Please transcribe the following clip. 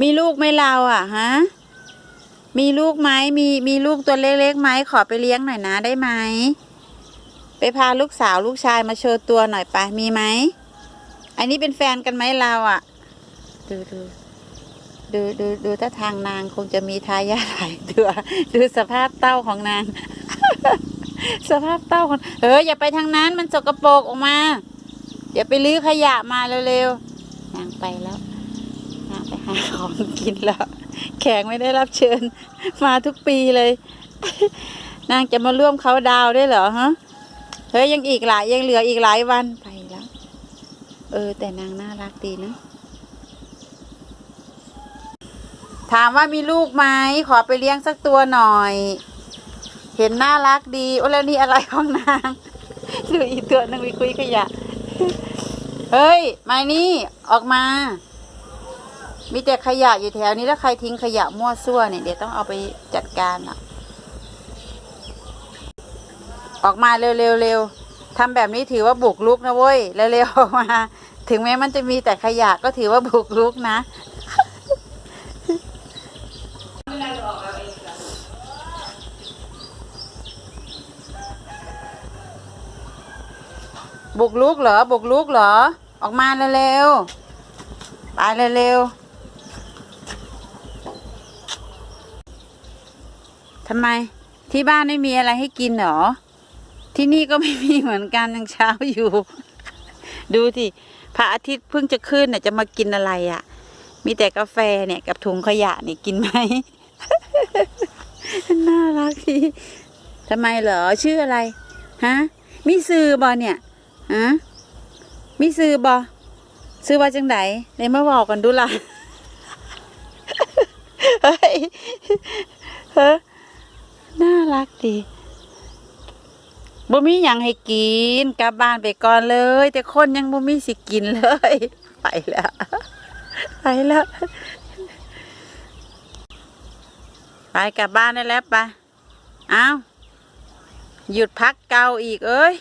มีลูกไหมเราอะฮะมีลูกไหมมีมีลูกตัวเล็กๆไหมขอไปเลี้ยงหน่อยนะได้ไหมไปพาลูกสาวลูกชายมาโชว์ตัวหน่อยไปมีไหมอันนี้เป็นแฟนกันไหมเราอะ ดูดูดูดูดูถ้าทางนางคงจะมีทายาทหลายตัวดูสภาพเต้าของนาง สภาพเต้าของเอออย่าไปทางนั้นมันสกปรกออกมาอย่าไปลื้อขยะมาเร็วๆนางไปแล้ว หาของกินแล้ว แขกไม่ได้รับเชิญ มาทุกปีเลย นางจะมาร่วมเขาดาวด้วยเหรอฮะเฮ้ยยังอีกหลายยังเหลืออีกหลายวันไปแล้ว เออ แต่นางน่ารักดีนะ ถามว่ามีลูกไหมขอไปเลี้ยงสักตัวหน่อย เห็นน่ารักดีโอ้แล้วนี่อะไรของนางดูอีกตัวนึงไปคุยขยะ เฮ้ย มานี่ ออกมา มีแต่ขยะอยู่แถวนี้แล้วใครทิ้งขยะมั่วซั่วเนี่ยเดี๋ยวต้องเอาไปจัดการอะ ออกมาเร็วเร็วเร็วทำแบบนี้ถือว่าบุกลุกนะเว้ยเร็วเร็วออกมา ถึงแม้มันจะมีแต่ขยะก็ถือว่าบุกลุกนะบุกลุกเหรอ บุกลุกเหรอ ออกมาเร็วๆ ไปเร็วๆ ทำไมที่บ้านไม่มีอะไรให้กินหรอ ที่นี่ก็ไม่มีเหมือนกันยังเช้าอยู่ ดูสิพระอาทิตย์เพิ่งจะขึ้นเนี่ยจะมากินอะไรอะ่ะ มีแต่กาแฟเนี่ยกับถุงขยะเนี่ยกินไหมน่ารักทีทำไมเหรอชื่ออะไรฮะมีซื้อบอเนี่ยฮะมีซื้อบอซื้อว่าจังไดเลยมาบอกกันดูล่ะเฮ้ยเฮ้ย รักดีบ่มีหยังให้กินกลับบ้านไปก่อนเลย แต่คนยังบ่มีสิกินเลย ไปแล้วไปแล้วไปกลับบ้านได้แล้วไปเอาหยุดพักเกาอีกเอ้ย